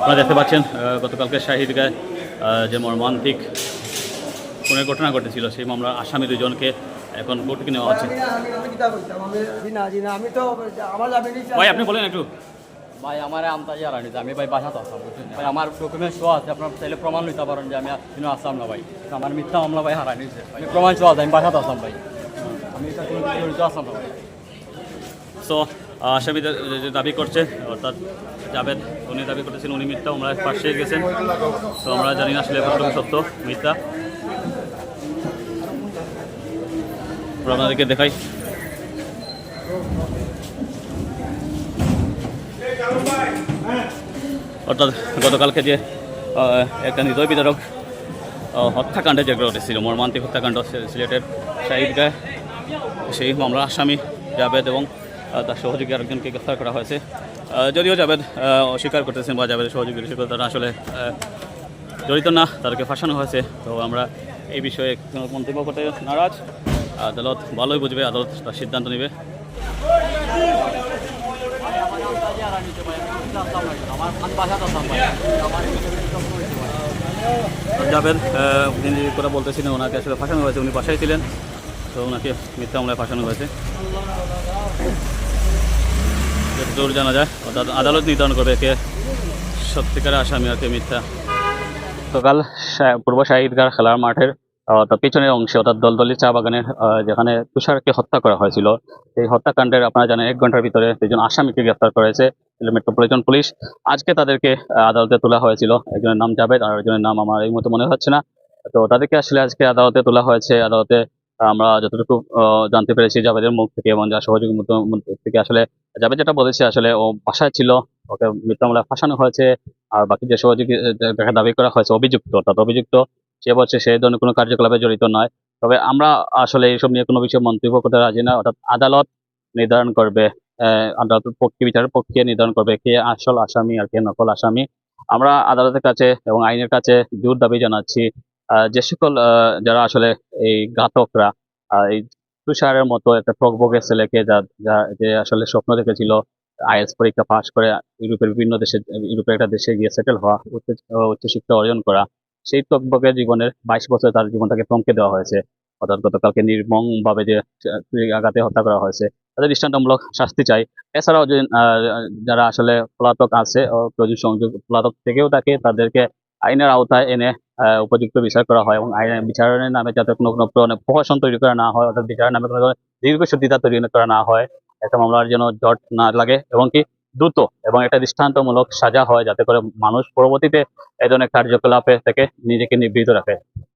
আপনারা দেখতে পাচ্ছেন গতকালকে শাহিদগায় যে মর্মান্তিক খুনের ঘটনা ঘটেছিল সেই মামলার আসামি দুজনকে এখন কোর্টকে নেওয়া হচ্ছে। ভাই আপনি বলেন একটু। ভাই আমার আমতাজি আর আনিতে আমি ভাই বাসা তো আসলাম বুঝছেন? ভাই আমার ডকুমেন্ট শো আছে আপনার চাইলে প্রমাণ নিতে পারেন যে আমি কিন্তু আসলাম না ভাই। আমার মিথ্যা মামলা ভাই হারাই নিয়েছে আমি প্রমাণ শো আছে আমি বাসা তো আসলাম ভাই। আমি এটা কোনো আসলাম না ভাই। সো আসামিদের যে- দাবি করছে অর্থাৎ জাভেদ উনি দাবি করতেছেন উনি মিথ্যা আমরা পাশে গেছেন। তো আমরা জানি না আসলে কতটুকু সত্য মিথ্যা। আপনাদেরকে দেখাই। অর্থাৎ গতকালকে যে একটা হৃদয় বিদারক আহ, হত্যাকাণ্ডে যে ঘটেছিল মর্মান্তিক হত্যাকাণ্ড সিলেটের শাহিদগায় সেই মামলার আসামি জাভেদ এবং তার সহযোগী আরেকজনকে গ্রেফতার করা হয়েছে। যদিও আহ, অস্বীকার করতেছেন বা জাভেদের সহযোগী হিসেবে তারা আসলে জড়িত না তাদেরকে ফাঁসানো হয়েছে। তো আমরা এই বিষয়ে মন্তব্য করতে নারাজ। আদালত ভালোই বুঝবে আদালত তার সিদ্ধান্ত নেবে। ভাই আমার আমতাজি আর আনিতে ভাই আমি মিথ্যা আসলাম না আমার আমি বাসা তো আসলাম ভাই আমার জাভেদ আহ, তিনি যে কথা বলতেছিলেন ওনাকে আসলে ফাঁসানো হয়েছে উনি বাসায় ছিলেন। তো ওনাকে মিথ্যা মামলায় ফাঁসানো হয়েছে। যতদূর জানা যায়। অর্থাৎ আদালত নির্ধারণ করবে কে সত্যিকার আসামি আর কে মিথ্যা। গতকাল পূর্ব শাহিদগার খেলার মাঠের পিছনের অংশে, অর্থাৎ দলদলি চা বাগানের যেখানে তুষারকে হত্যা করা হয়েছিল, এই হত্যাকাণ্ডের আপনারা জানেন এক ঘণ্টার ভিতরে দুজন আসামিকে গ্রেফতার করেছে মেট্রোপলিটন পুলিশ। আজকে তাদেরকে আদালতে তোলা হয়েছিল। একজনের নাম জাভেদ আর একজনের নাম আমার এই মতো মনে হচ্ছে না। তো তাদেরকে আসলে আজকে আদালতে তোলা হয়েছে। আদালতে আমরা যতটুকু জানতে পেরেছি জাভেদের মুখ থেকে এবং যা সহযোগী থেকে আসলে জাভেদ যেটা বলেছে আসলে ও বাসায় ছিল ওকে মিথ্যা মামলায় ফাঁসানো হয়েছে আর বাকি যে সহযোগী দেখা দাবি করা হয়েছে অভিযুক্ত অর্থাৎ অভিযুক্ত সে বলছে সে এই ধরনের কোনো কার্যকলাপে জড়িত নয়। তবে আমরা আসলে এইসব নিয়ে কোনো বিষয়ে মন্তব্য করতে রাজি না অর্থাৎ আদালত নির্ধারণ করবে আহ, আদালতের পক্ষে বিচারের পক্ষে নির্ধারণ করবে কে আসল আসামি আর কে নকল আসামি। আমরা আদালতের কাছে এবং আইনের কাছে জোর দাবি জানাচ্ছি যে সকল যারা আসলে এই ঘাতকরা এই তুষারের মতো একটা টকবগে ছেলেকে যা, যা- যে আসলে স্বপ্ন দেখেছিল, আইএস পরীক্ষা পাশ করে ইউরোপের বিভিন্ন দেশে, ইউরোপের একটা দেশে গিয়ে সেটেল হওয়া, উচ্চ, উচ্চশিক্ষা অর্জন করা, সেই টকবগে জীবনের বাইশ বছর তার জীবনটাকে থমকে দেওয়া হয়েছে। অর্থাৎ গতকালকে নির্মম ভাবে যে আঘাতে হত্যা করা হয়েছে, তাদের দৃষ্টান্তমূলক শাস্তি চাই। এছাড়াও যারা আসলে পলাতক আছে প্রযুক্তি সংযোগ, পলাতক থেকেও তাকে, তাদেরকে আইনের আওতায় এনে উপযুক্ত বিচার করা হয় এবং আইন বিচারের নামে যাতে কোনো কোনো প্র- প্রহসন তৈরি করা না হয় অর্থাৎ বিচারের নামে কোনো দীর্ঘসূত্রিতা তৈরি করা না হয় একটা মামলার যেন জট না লাগে এবং কি দ্রুত এবং একটা দৃষ্টান্তমূলক সাজা হয় যাতে করে মানুষ পরবর্তীতে এই ধরনের কার্যকলাপে থেকে নিজেকে নিবৃত রাখে।